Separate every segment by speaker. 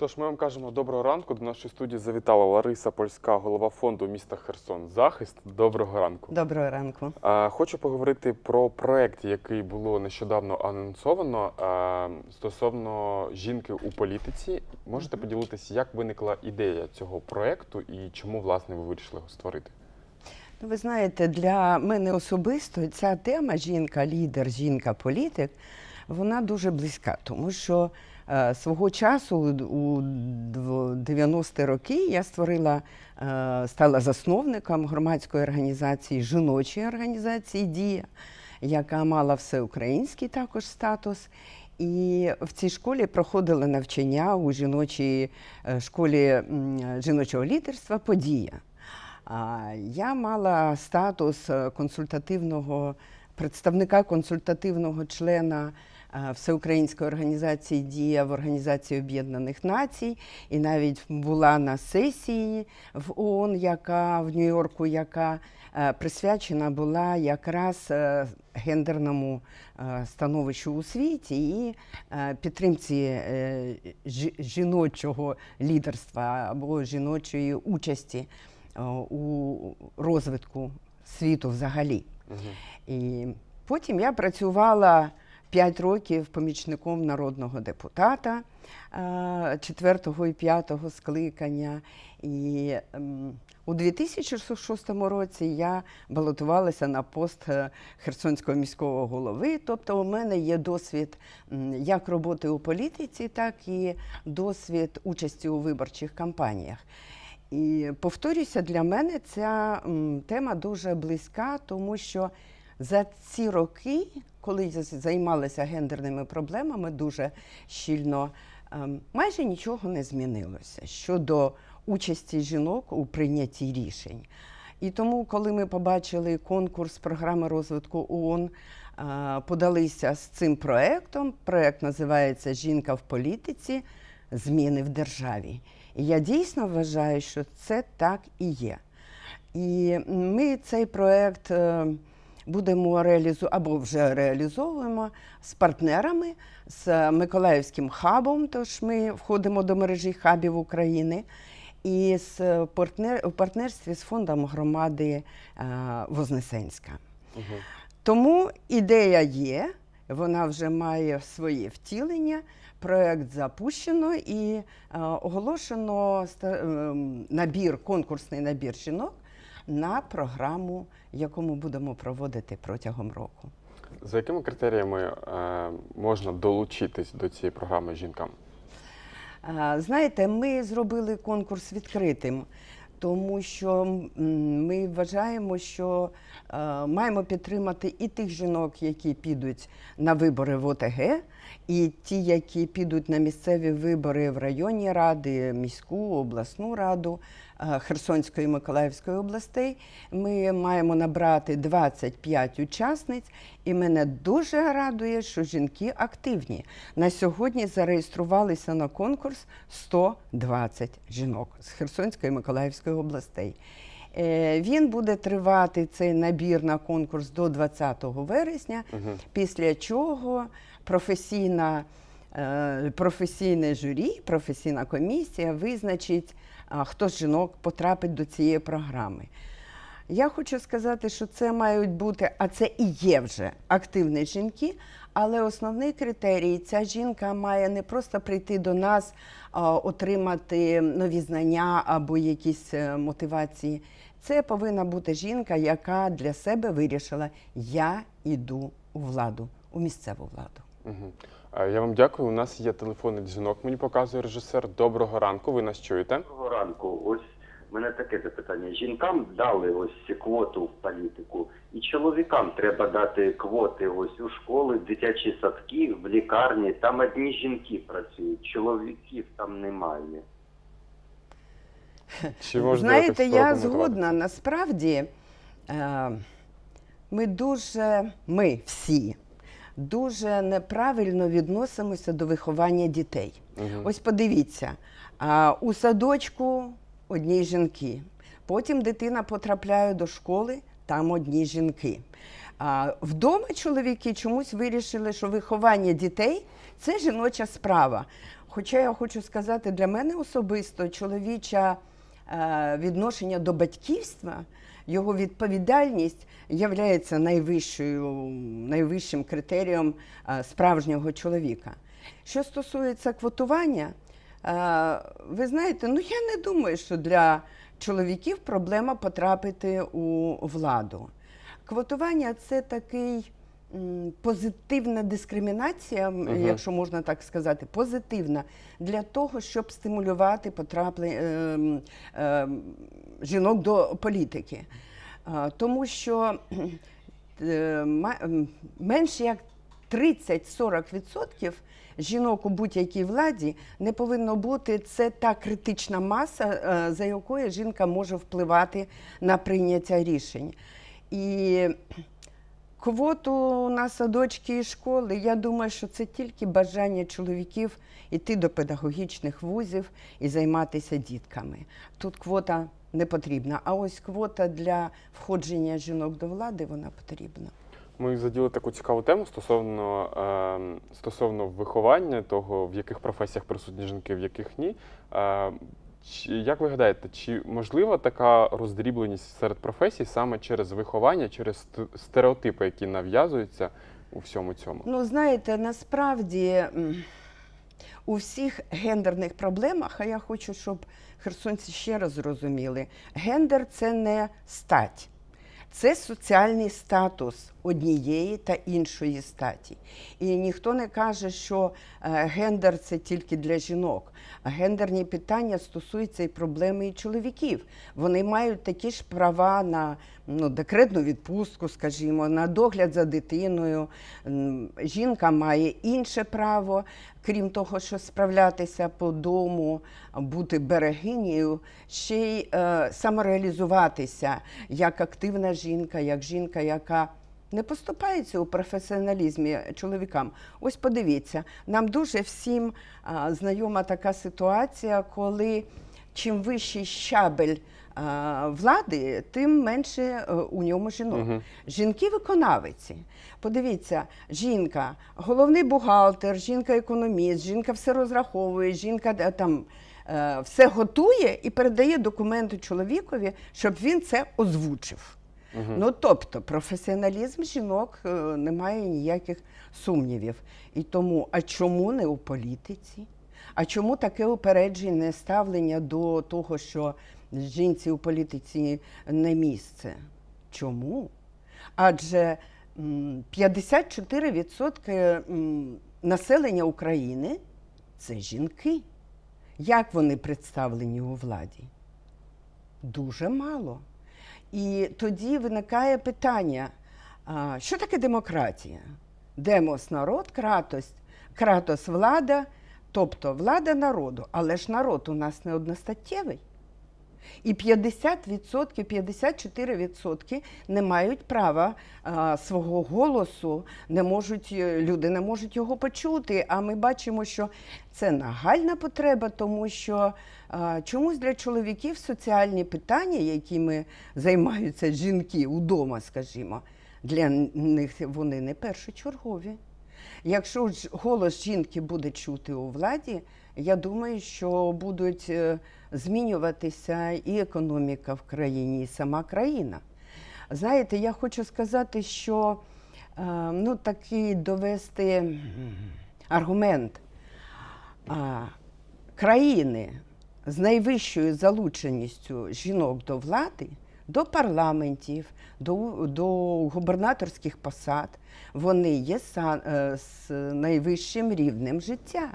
Speaker 1: Тож ми вам кажемо доброго ранку. До нашої студії завітала Лариса Польська, голова фонду міста Херсон. Захист. Доброго ранку.
Speaker 2: Доброго ранку.
Speaker 1: Хочу поговорити про проект, який було нещодавно анонсовано стосовно жінки у політиці. Можете поділитися, як виникла ідея цього проекту і чому власне ви вирішили його створити?
Speaker 2: Ну, ви знаєте, для мене особисто ця тема жінка-лідер, жінка-політик, вона дуже близька, тому що свого часу у 90-ті роки я створила, е, стала засновником громадської організації, жіночої організації Дія, яка мала всеукраїнський також статус. І в цій школі проходили навчання у жіночій е, школі жіночого лідерства Подія. Я мала статус е, консультативного представника консультативного члена е, Всеукраїнської організації Дія в Організації Об'єднаних Націй, і навіть була на сесії в ООН, яка в Нью-Йорку, яка е, присвячена була якраз е, гендерному е, становищу у світі і е, підтримці е, жіночого лідерства або жіночої участі е, у розвитку світу взагалі. І потім я працювала 5 років помічником народного депутата е, четвертого і п'ятого скликання. І ем, у 2006 році я балотувалася на пост е, Херсонського міського голови. Тобто, у мене є досвід як роботи у політиці, так і досвід участі у виборчих кампаніях. І повторюся, для мене ця тема дуже близька, тому що за ці роки, коли я займалася гендерними проблемами, дуже щільно ем, майже нічого не змінилося щодо участі жінок у прийнятті рішень. І тому, коли ми побачили конкурс програми розвитку ООН, е, подалися з цим проектом. Проект називається Жінка в політиці. Зміни в державі. І я дійсно вважаю, що це так і є. І ми цей проект е, будемо реалізувати або вже реалізовуємо з партнерами, з Миколаївським хабом. Тож ми входимо до мережі хабів України. І з партнер, у партнерстві з фондом громади е, Вознесенська. Тому ідея є, вона вже має своє втілення. Проект запущено і е, оголошено ем, набір, конкурсний набір жінок на програму, яку ми будемо проводити протягом року.
Speaker 1: За якими критеріями е, можна долучитись до цієї програми жінкам?
Speaker 2: А, Знаєте, ми зробили конкурс відкритим, тому що ми вважаємо, що е, маємо підтримати і тих жінок, які підуть на вибори в ОТГ, і ті, які підуть на місцеві вибори в районні ради, міську, обласну раду е, Херсонської і Миколаївської областей. Ми маємо набрати 25 учасниць, і мене дуже радує, що жінки активні. На сьогодні зареєструвалися на конкурс 120 жінок з Херсонської і Миколаївської областей. Е, Він буде тривати цей набір на конкурс до 20 вересня, після чого професійна, е, професійне журі, професійна комісія визначить, хто з жінок потрапить до цієї програми. Я хочу сказати, що це мають бути, а це і є вже активні жінки. Але основний критерій ця жінка має не просто прийти до нас, отримати нові знання або якісь е, мотивації. Це повинна бути жінка, яка для себе вирішила: я йду у владу, у місцеву владу.
Speaker 1: Угу. Я вам дякую. У нас є телефонний дзвінок. Мені показує режисер. Доброго ранку. Ви нас чуєте?
Speaker 3: Доброго ранку. Ось в мене таке запитання. Жінкам дали ось квоту в політику, і чоловікам треба дати квоти ось у школи, в дитячі садки, в лікарні. Там одні жінки працюють, чоловіків там немає.
Speaker 1: Чи можна
Speaker 2: Знаєте, я згодна. Насправді е, ми дуже, ми всі дуже неправильно відносимося до виховання дітей.
Speaker 1: Мгм.
Speaker 2: Ось подивіться, а, у садочку одні жінки. Потім дитина потрапляє до школи, там одні жінки. А вдома чоловіки чомусь вирішили, що виховання дітей це жіноча справа. Хоча я хочу сказати, для мене особисто чоловіча е, відношення до батьківства, його відповідальність є найвищим критерієм е, справжнього чоловіка. Що стосується квотування, е, ви знаєте, ну я не думаю, що для чоловіків проблема потрапити у владу. Квотування це такий позитивна дискримінація,
Speaker 1: Мгм.
Speaker 2: якщо можна так сказати, позитивна для того, щоб стимулювати потраплення ем, ем, жінок до політики. А, Тому що е, ма- м, менше як 30-40% жінок у будь-якій владі не повинно бути. Це та критична маса, е, за якою жінка може впливати на прийняття рішень. І квоту на садочки і школи, я думаю, що це тільки бажання чоловіків йти до педагогічних вузів і займатися дітками. Тут квота не потрібна. А ось квота для входження жінок до влади вона потрібна.
Speaker 1: Ми заділи таку цікаву тему стосовно, е, стосовно виховання того, в яких професіях присутні жінки, в яких ні. Е, чи, як ви гадаєте, чи можлива така роздрібленість серед професій саме через виховання, через стереотипи, які нав'язуються у всьому цьому?
Speaker 2: Ну, знаєте, насправді у всіх гендерних проблемах, а я хочу, щоб херсонці ще раз зрозуміли, гендер це не стать. Це соціальний статус однієї та іншої статі. І ніхто не каже, що е, гендер це тільки для жінок. Гендерні питання стосуються і проблеми і чоловіків. Вони мають такі ж права на ну, декретну відпустку, скажімо, на догляд за дитиною. Жінка має інше право, крім того, що справлятися по дому, бути берегинею, ще й е, самореалізуватися як активна жінка, як жінка, яка не поступається у професіоналізмі чоловікам. Ось подивіться, нам дуже всім а, знайома така ситуація, коли чим вищий щабель а, влади, тим менше е, у ньому жінок.
Speaker 1: Мгм.
Speaker 2: Жінки виконавиці. Подивіться, жінка, головний бухгалтер, жінка економіст, жінка все розраховує, жінка е, там е, все готує і передає документи чоловікові, щоб він це озвучив.
Speaker 1: Мгм.
Speaker 2: Ну тобто професіоналізм жінок е, немає ніяких сумнівів. І тому, а чому не у політиці? А чому таке упереджене ставлення до того, що жінці у політиці не місце? Чому? Адже 54% населення України це жінки. Як вони представлені у владі? Дуже мало. І тоді виникає питання: що таке демократія? Демос народ, кратос, кратос влада, тобто влада народу, але ж народ у нас не одностаттєвий. І 50%, 54% не мають права а, свого голосу, не можуть, е, люди не можуть його почути. А ми бачимо, що це нагальна потреба, тому що а, чомусь для чоловіків соціальні питання, якими займаються жінки удома, скажімо, для них вони не першочергові. Якщо ж голос жінки буде чути у владі, я думаю, що будуть е, змінюватися і економіка в країні, і сама країна. Знаєте, я хочу сказати, що е, ну, такий довести аргумент країни з найвищою залученістю жінок до влади, до парламентів, до, до губернаторських посад, вони є е, з найвищим рівнем життя.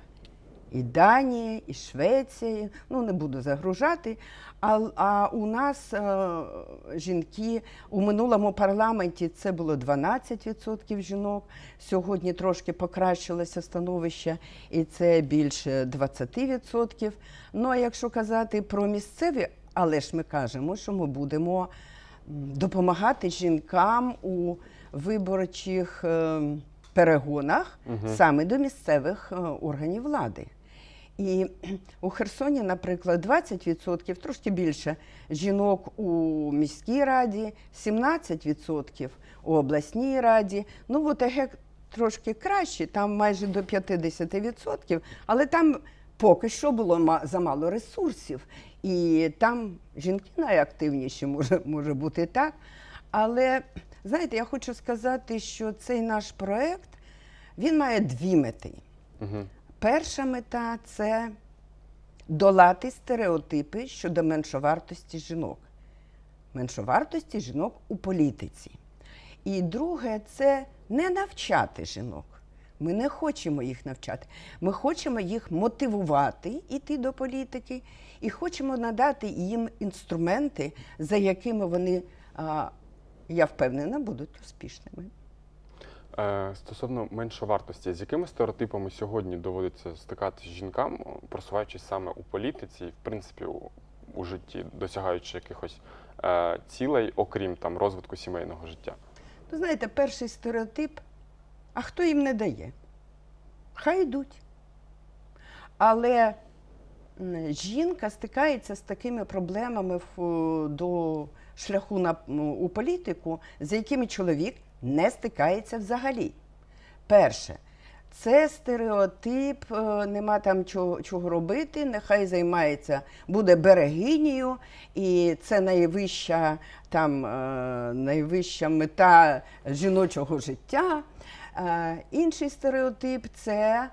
Speaker 2: І Данія, і Швеція, ну не буду загружати. А, а у нас е, жінки у минулому парламенті це було 12% жінок. Сьогодні трошки покращилося становище, і це більше 20%. Ну а якщо казати про місцеві, але ж ми кажемо, що ми будемо допомагати жінкам у виборчих е, перегонах
Speaker 1: Мгм.
Speaker 2: саме до місцевих е, органів влади. І у Херсоні, наприклад, 20%, трошки більше жінок у міській раді, 17% у обласній раді. Ну, в ОТГ трошки краще, там майже до 50%, але там поки що було ма- замало ресурсів. І там жінки найактивніші, може, може бути так. Але знаєте, я хочу сказати, що цей наш проект він має дві мети.
Speaker 1: Угу.
Speaker 2: Перша мета це долати стереотипи щодо меншовартості жінок, меншовартості жінок у політиці. І друге це не навчати жінок. Ми не хочемо їх навчати. Ми хочемо їх мотивувати йти до політики і хочемо надати їм інструменти, за якими вони, я впевнена, будуть успішними.
Speaker 1: Е, Стосовно меншовартості, з якими стереотипами сьогодні доводиться стикатися жінкам, просуваючись саме у політиці, і, в принципі, у, у житті, досягаючи якихось е, цілей, окрім там розвитку сімейного життя?
Speaker 2: Ви знаєте, перший стереотип, а хто їм не дає? Хай йдуть. Але жінка стикається з такими проблемами до шляху на, у політику, з якими чоловік не стикається взагалі. Перше, це стереотип, е, нема там чого, чого робити, нехай займається, буде берегинею, і це найвища, там, е, найвища мета жіночого життя. Е, Інший стереотип це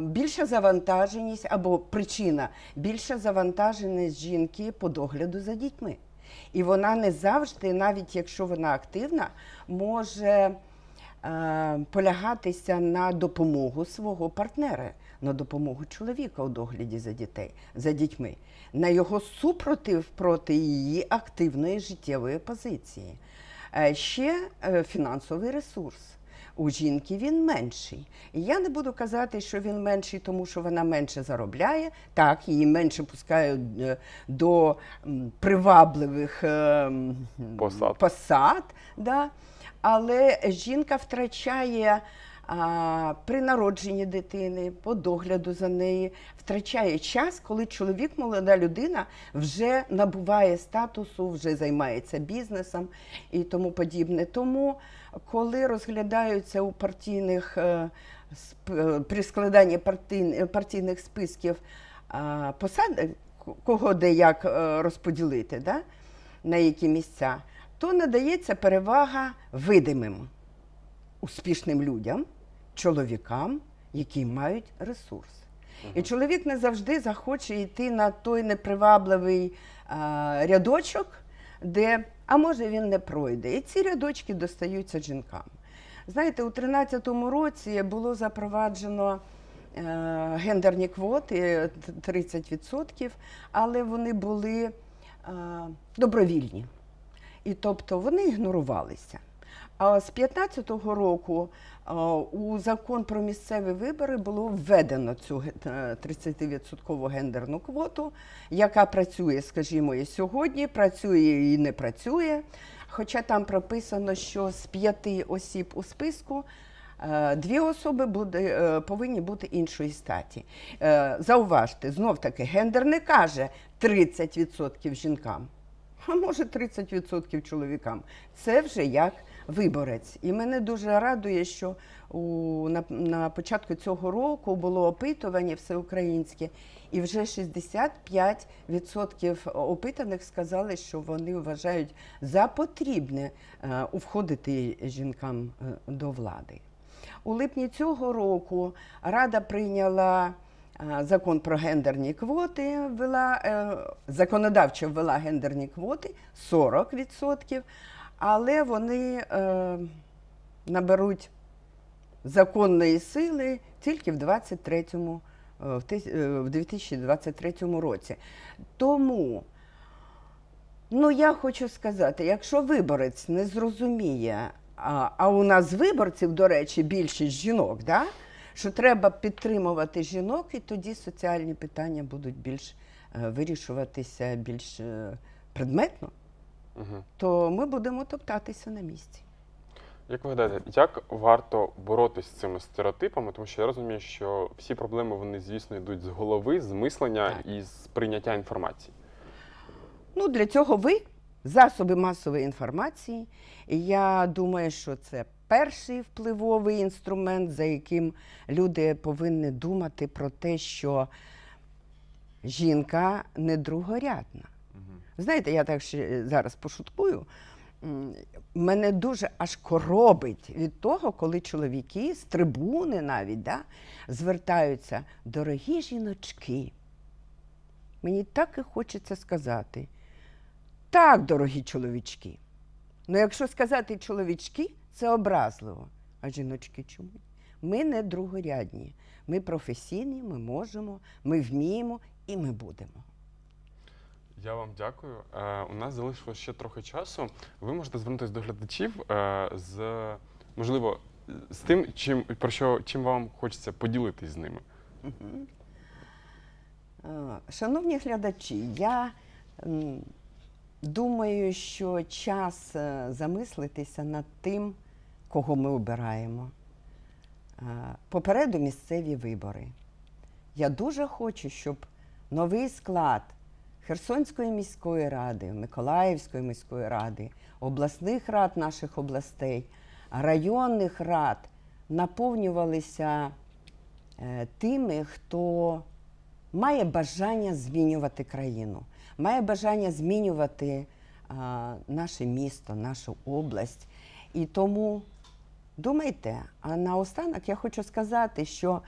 Speaker 2: більша завантаженість або причина більша завантаженість жінки по догляду за дітьми. І вона не завжди, навіть якщо вона активна, може е, полягатися на допомогу свого партнера, на допомогу чоловіка у догляді за дітей, за дітьми, на його супротив проти її активної життєвої позиції. Е, Ще е, фінансовий ресурс. У жінки він менший. І я не буду казати, що він менший, тому що вона менше заробляє. Так, її менше пускають е, до привабливих е,
Speaker 1: Посад.
Speaker 2: посад да? Але жінка втрачає а, при народженні дитини, по догляду за нею, втрачає час, коли чоловік, молода людина, вже набуває статусу, вже займається бізнесом і тому подібне. Тому, коли розглядаються у партійних е, е, при складанні партій- партійних списків посад, е, кого де як е, розподілити, да? на які місця, то надається перевага видимим успішним людям, чоловікам, які мають ресурс. І чоловік не завжди захоче йти на той непривабливий а, рядочок, де, а може він не пройде. І ці рядочки достаються жінкам. Знаєте, у 2013 році було запроваджено е, гендерні квоти 30%, але вони були е, добровільні. І тобто вони ігнорувалися. З 2015 року е, у закон про місцеві вибори було введено цю е, 30% гендерну квоту, яка працює, скажімо, і сьогодні, працює і не працює. Хоча там прописано, що з п'яти осіб у списку е, дві особи буде, е, повинні бути іншої статі. Е, Зауважте, знов таки, гендер не каже 30% жінкам а може 30% чоловікам. Це вже як виборець. І мене дуже радує, що у, на, на початку цього року було опитування всеукраїнське, і вже 65% опитаних сказали, що вони вважають за потрібне е, входити жінкам е, до влади. У липні цього року Рада прийняла е, закон про гендерні квоти, ввела, законодавчо ввела гендерні квоти 40%, але вони е, наберуть законної сили тільки в 23-му, е, в е, в 2023 році. Тому Ну, я хочу сказати, якщо виборець не зрозуміє, а, а у нас виборців, до речі, більшість жінок, да? що треба підтримувати жінок, і тоді соціальні питання будуть більш е, вирішуватися більш е, предметно,
Speaker 1: Угу.
Speaker 2: то ми будемо топтатися на місці.
Speaker 1: Як ви гадаєте, як варто боротися з цими стереотипами? Тому що я розумію, що всі проблеми вони, звісно, йдуть з голови, з мислення
Speaker 2: Так.
Speaker 1: і з прийняття інформації.
Speaker 2: Ну, для цього ви засоби масової інформації. Я думаю, що це перший впливовий інструмент, за яким люди повинні думати про те, що жінка не другорядна. Знаєте, я так ще зараз пошуткую. Мене дуже аж коробить від того, коли чоловіки з трибуни навіть да, звертаються, дорогі жіночки. Мені так і хочеться сказати. Так, дорогі чоловічки. Ну, якщо сказати чоловічки, це образливо. А жіночки чому? Ми не другорядні. Ми професійні, ми можемо, ми вміємо і ми будемо.
Speaker 1: Я вам дякую. Е, у нас залишилось ще трохи часу. Ви можете звернутися до глядачів е, з можливо з тим, чим про що чим вам хочеться поділитись з ними.
Speaker 2: Е, Шановні глядачі, я думаю, що час е, замислитися над тим, кого ми обираємо. Е, Попереду місцеві вибори. Я дуже хочу, щоб новий склад Херсонської міської ради, Миколаївської міської ради, обласних рад наших областей, районних рад наповнювалися е, тими, хто має бажання змінювати країну, має бажання змінювати а, наше місто, нашу область. І тому думайте, а наостанок я хочу сказати, що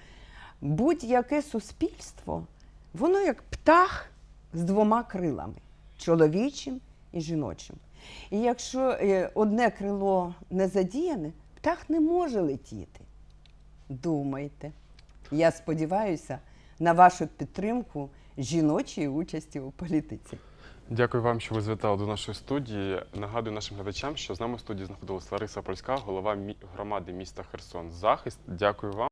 Speaker 2: будь-яке суспільство, воно як птах з двома крилами чоловічим і жіночим. І якщо е, одне крило не задіяне, птах не може летіти. Думайте. Я сподіваюся на вашу підтримку жіночої участі у політиці.
Speaker 1: Дякую вам, що ви звітали до нашої студії. Нагадую нашим глядачам, що з нами в студії знаходилась Лариса Польська, голова громади міста Херсон. Захист. Дякую вам.